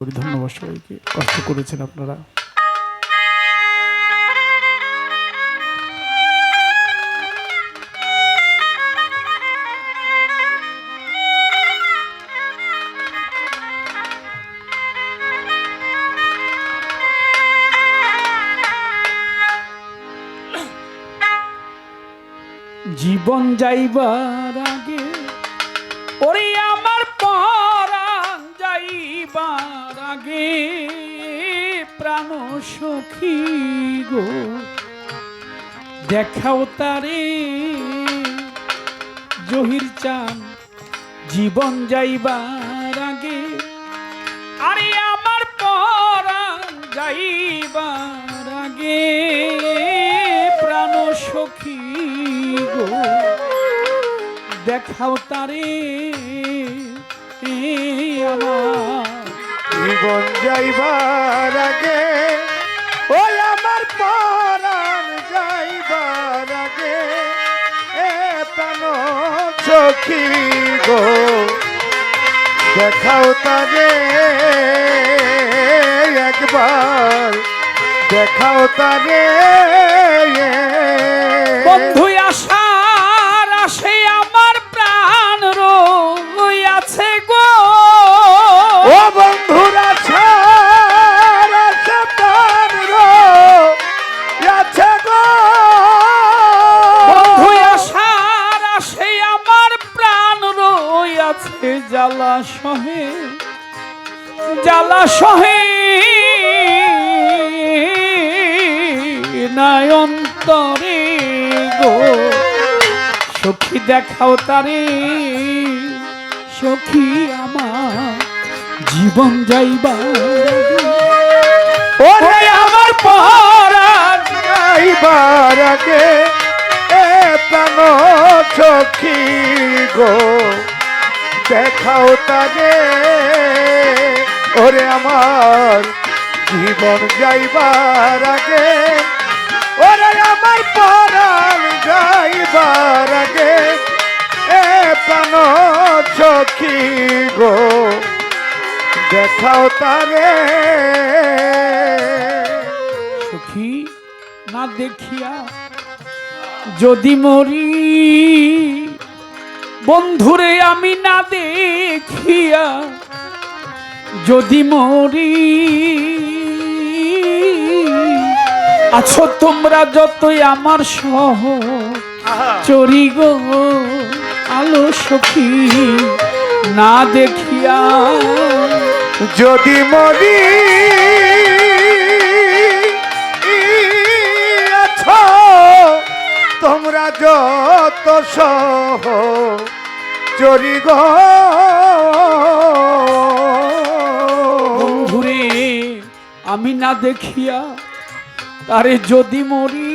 করি ধন্যবাদ সবাইকে। কষ্ট করেছেন আপনারা। জীবন যাইবার সখী গো, দেখাও তারে জহির চান, জীবন যাইবার আগে। আরে আমার পরাণ যাইবার আগে, প্রাণ সখী গো, দেখাও তারে আমার জীবন যাইবার আগে সখী গো। দেখাও তারে একবার। দেখাও তারে বন্ধু দেখাও তারে, সখী আমার জীবন যাইবার ওরে আমার পরাণ যাইবার আগে, এ সখী গো, দেখাও তারে। ওরে আমার জীবন যাইবার আগে, ওরে আমার পরাণ যাইবার আগে প্রাণ সখী গো দেখাও তারে। সখী না দেখিয়া যদি মরি বন্ধুরে আমি না দেখিয়া যদি মরি আছো তোমরা যতই আমার সহ চরি গো। আলো সখী না দেখিয়া যদি মরি আছো তোমরা যত সহ চরি গো। বন্ধুরে আমি না দেখিয়া তারে যদি মরি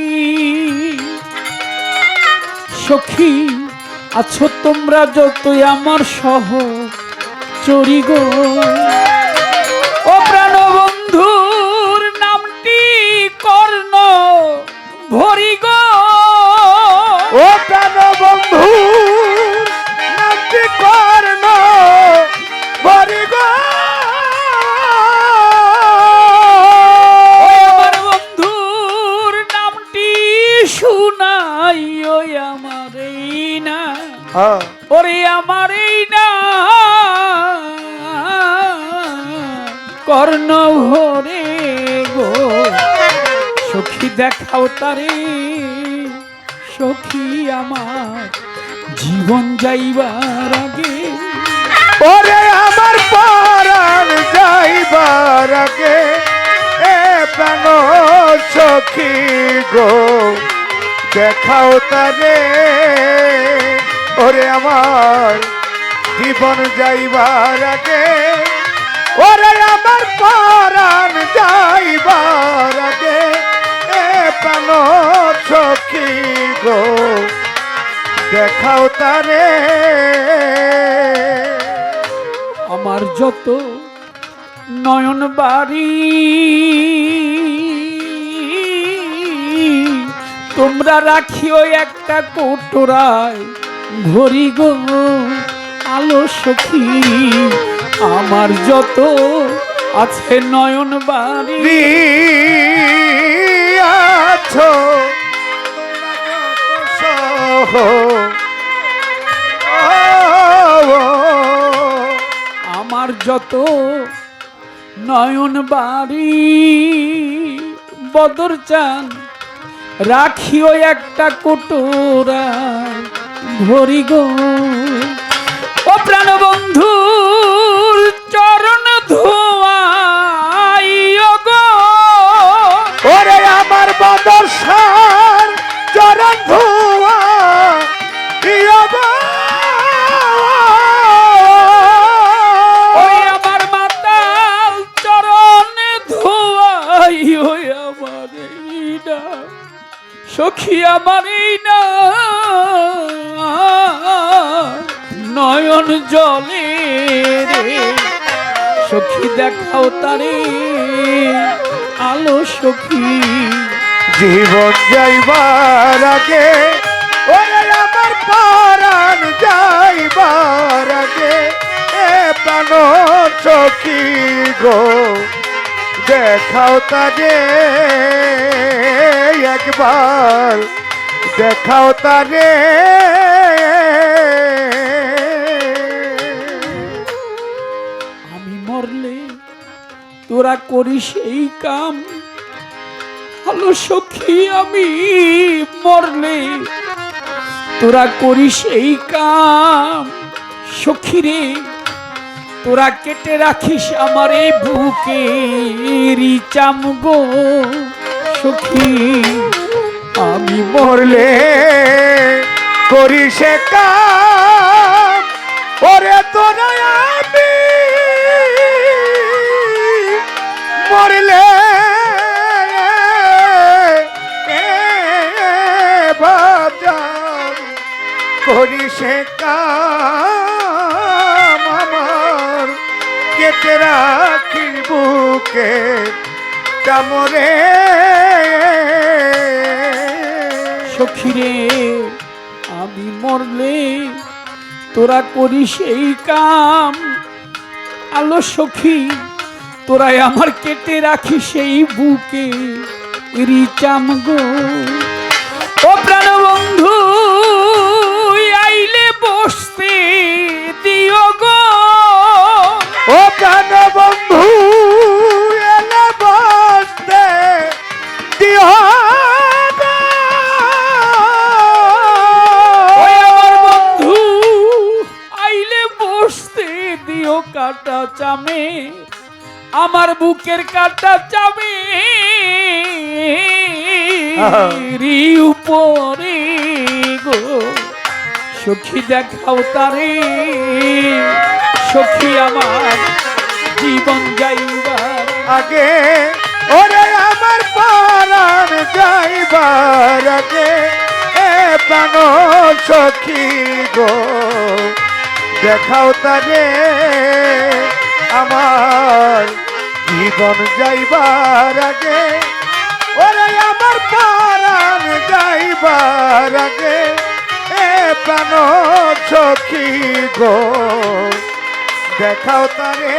সখী আছো তোমরা যতই আমার সহ চরি গো। দেখাও তারে, সখী আমার, জীবন যাইবার আগে। ওরে আমার পরাণ যাইবার আগে, এ প্রাণ সখী গো, দেখাও তারে। ওরে আমার জীবন যাইবার আগে, ওরে আমার পরাণ যাইবার আগে প্রাণ সখী গো দেখাও তারে। আমার যত নয়ন বাড়ি তোমরা রাখিও একটা কোটরায় ঘড়ি গো আলো সখী। আমার যত আছে নয়ন বাড়ি। আমার যত নয়ন বাড়ি বদর চান রাখিও একটা কোটোরা ভরি গো। ও প্রাণ সখী না। নয়ন জলে সখী দেখাও তারে, আলো সখী। জীবন যাইবার আগে আমার পরাণ যাইবার আগে, এ প্রাণ চকি গো। দেখাও তারে একবার। দেখাও তারে আমি মরলে তোরা করিস এই কাম। হলো সখী, আমি মরলে তোরা করিস এই কাম। সখী রে তোরা কেটে রাখিস আমার এই বুকে চাম গো সখী। আমি মরলে করি সে ওরে তোরা আমি। মরলে করি সে কাম। কেটে রাখি, বুকে কামরে সখী রে, আমি মরলে তোরা করিস এই কাম। আলো সখী, তোরাই আমার কেটে রাখি সেই বুকে। রিচাম গো। ও প্রাণ বুকের কাটা চামে রি উপরে গো। সখী দেখাও তারে সখী আমার জীবন যাইবার। আগে ওরে আমার পারান যাইবার আগে এ প্রাণ সখী গো। দেখাও তারে আমার জীবন যাইবার আগে ওরে আমার পারান যাইবার আগে এ প্রাণ সখী গো দেখাও তারে।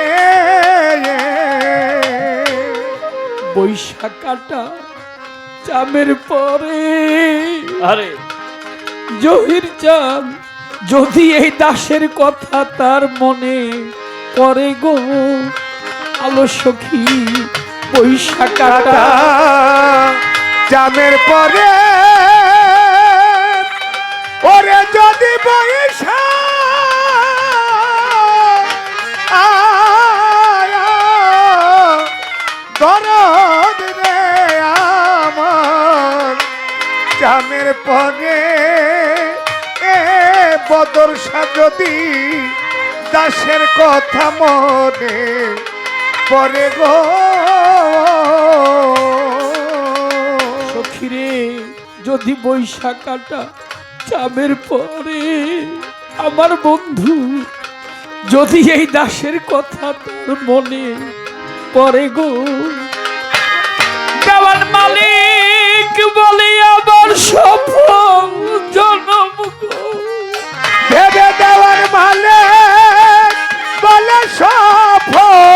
বৈশাখাটা চামের পরে। আরে। জহির চান যদি এই দাসের কথা তার মনে করে গো আলো সখী, বৈশাখাটা। জামের পরে, ওরে যদি বৈশা দরদ রে আমার। জামের পরে, এ বদরসা যদি দাসের কথা মনে পরে গো। সখীরে যদি বৈশাখাটা চামের পরে আমার বন্ধু যদি এই দাসের কথা তার মনে পরে গো। দেওয়ান মালিক বলে আমার সফল জনম গো। ভেবে দেওয়ার মালে বলে সফল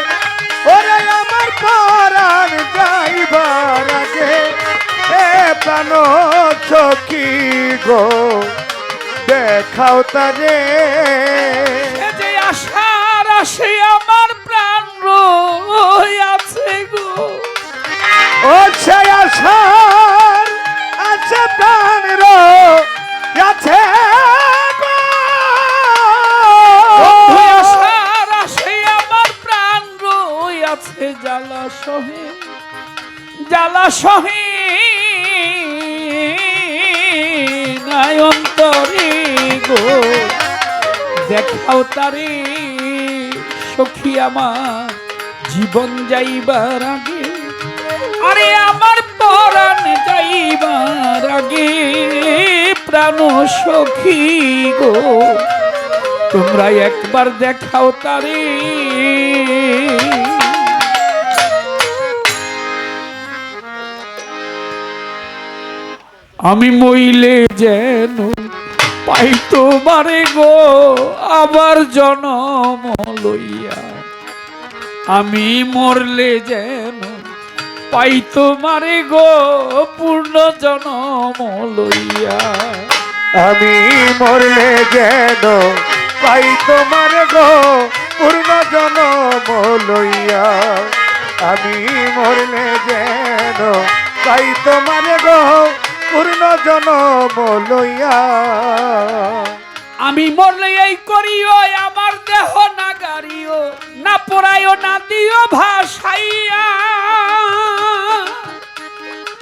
প্রাণ সখী গো দেখাও তারে। যে আশার আসে আমার প্রাণ আছে গো। ও সে আসার আছে প্রাণ আশার আছে জ্বালা সহে জ্বালা সহে। নাই অন্তরে গো। দেখাও তারে, সখী আমার, জীবন যাইবার আগে। আরে আমার পরাণ যাইবার আগে, প্রাণ সখী গো। তোমরা একবার দেখাও তারে। আমি মইলে যেন পাই তোমারে গো আবার জনম লইয়া। আমি মরলে যেন পাই তোমারে গো পূর্ণ জনম লইয়া। আমি মরলে যেন পাই তোমার গো পূর্ণ জনম লইয়া। আমি মরলে যেন পাই তোমার গো পূর্ণ জনম লইয়া। আমি মরলে এই করিও আমার দেহ না গাড়িও না পড়াইও না দিও ভাসাইয়া।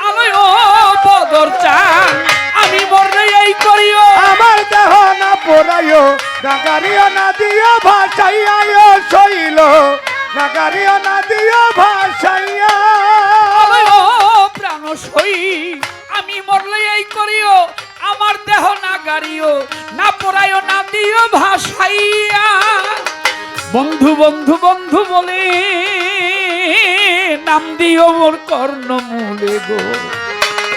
আলোয় বদর চান আমি মরলে এই করিও। আমার দেহ না পোড়াইও নাগারিও না দিও ভাসাইয়া শৈল। নাগারিও না দিও ভাসাইয়া। আলোয় প্রাণ সই আমি মরলে এই করিও আমার দেহ না গাড়িও না পড়াইও না দিও ভাসাইয়া। বন্ধু বন্ধু বন্ধু বলে নাম দিও মোর কর্ণ মূলে গো।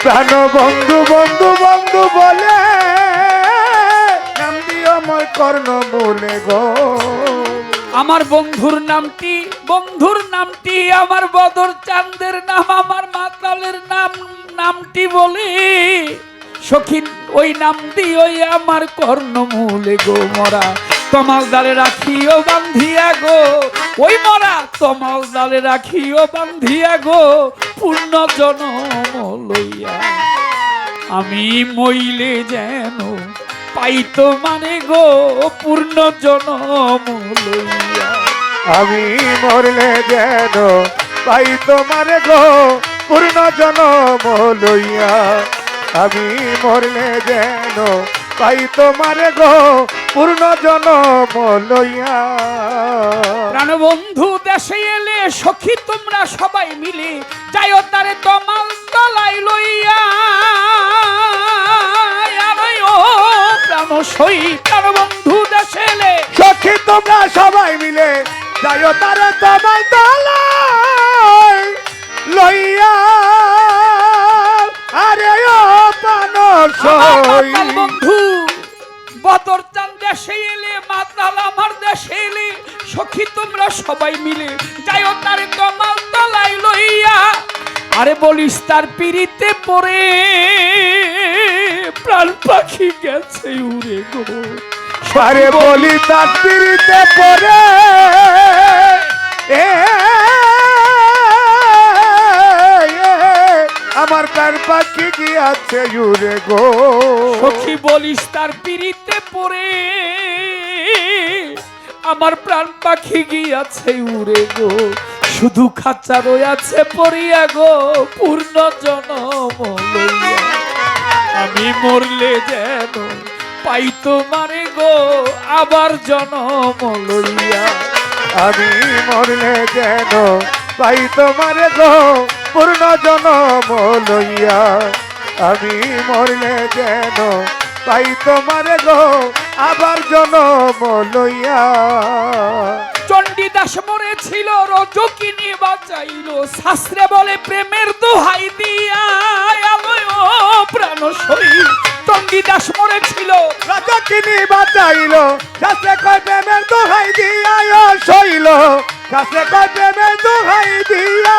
প্রাণ বন্ধু বন্ধু বন্ধু বলে নাম দিও মোর কর্ণ মূলে গো। আমার বন্ধুর নামটি বন্ধুর নামটি আমার বদর চাঁদের নাম আমার মাতালের নাম নামটি বলে, সখিন, ওই নাম ওই আমার কর্ণমূলে গো মরা। তমাল ডালে রাখিও, বান্ধিয়া গো, ওই মরা। তমাল ডালে রাখিও, বান্ধিয়া গো, পূর্ণ জনম লইয়া। আমি মইলে যেন পাইতো মানে গো, পূর্ণ জনম লইয়া। আমি মরলে যেন পাই মানে গো পূর্ণ জনম লইয়া। আমি মরলে যেন পাই তোমার গো পূর্ণ জনম লইয়া। প্রাণবন্ধু দেশে এলে সখী তোমরা সবাই মিলে যাইও তারে তমাল তলাই লইয়া। প্রাণ সই প্রাণবন্ধু দেশে এলে সখী তোমরা সবাই মিলে যাইও তারে তোমার দলাই লইয়া আরে ও পান আমার বন্ধু বদর চান দেশে এলে মাতাল আমার দেশে এলে সখী তোমরা সবাই মিলে যাইও তারে তমাল তলাই লইয়া। আরে বলিস তার পিড়িতে পড়ে প্রাণ পাখি গেছে উড়ে গো। আরে বলি তার পিড়িতে পরে এ, এ, আমার কার পাখি গিয়াছে ইউরে গো। সখী বলিস তার পিড়িতে পড়ে আমার প্রাণ পাখি গিয়াছে উড়ে গো। শুধু খাঁচা রয়াছে পড়িয়া গো পূর্ণ জনম আমি মরলে যেন পাই তোমারে গো আবার জনম লইয়া। আমি মরলে যেন পাই তোমার গো পূর্ণ জনম লইয়া। আমি মরলে যেন তাই তোমারে গো, আবার জনম লইয়া। চণ্ডীদাস মরেছিল, রজকিনী বাঁচাইল। শাস্ত্রে বলে, প্রেমের দোহাই দিয়া প্রাণ শরীর চণ্ডীদাস মরেছিল। রাজা কিনি বাঁচাইল শাস্ত্রে কয় প্রেমের দোহাই দিয়া শাস্ত্রে কয় প্রেমের দোহাই দিয়া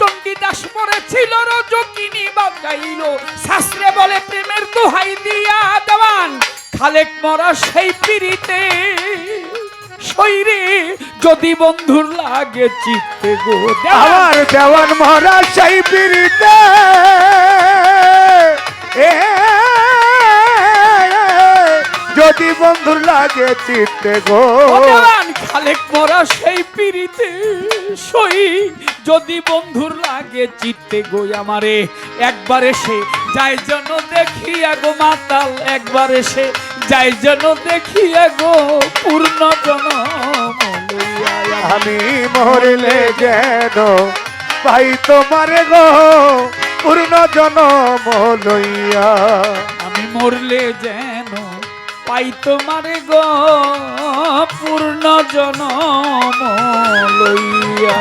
চণ্ডীদাস মরেছিল রজকিনী বাঁচাইল। শাস্ত্রে বলে প্রেমের দোহাই দিয়া দেওয়ান খালেক মরা সেই পিড়িতে। শৈরে যদি বন্ধুর লাগে চিত্তে গো আমার দেওয়ান মহারাজ সেই পিড়িতে। লাগে চিত্তে গো খালেক মরা সেই পিড়িতে সই। যদি বন্ধুর লাগে চিত্তে গই আমারে একবার এসে যাই যেন দেখিয়া গো মাতাল একবার এসে যাই যেন দেখিয়া গো পূর্ণ জন আমি মরলে যেন পাই তোমারে গো পূর্ণ জনম লইয়া। আমি মরলে যেন পাই তোমার গো পূর্ণ জনম লইয়া।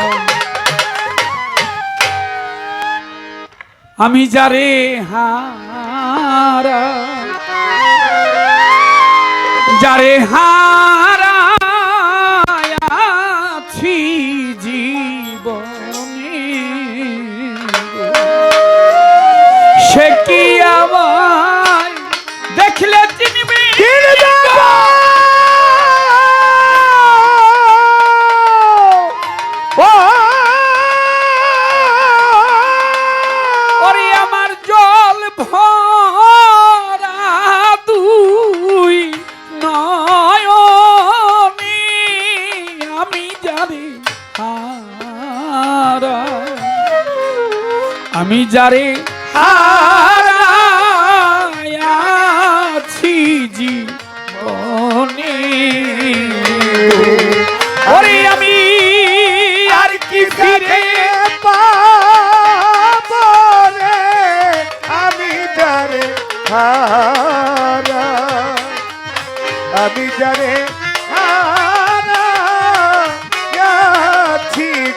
আমি যারে হারা যারে হারা ফিরে পাবো রে আমি যারে আমি যারে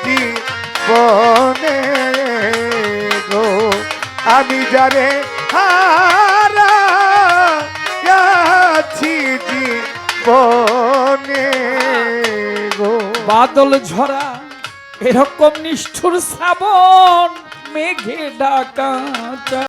জীবনে গো। আমি যারে জীবনে গো। বাদল ঝরা এরকম নিষ্ঠুর শ্রাবণ মেঘে ডাকা।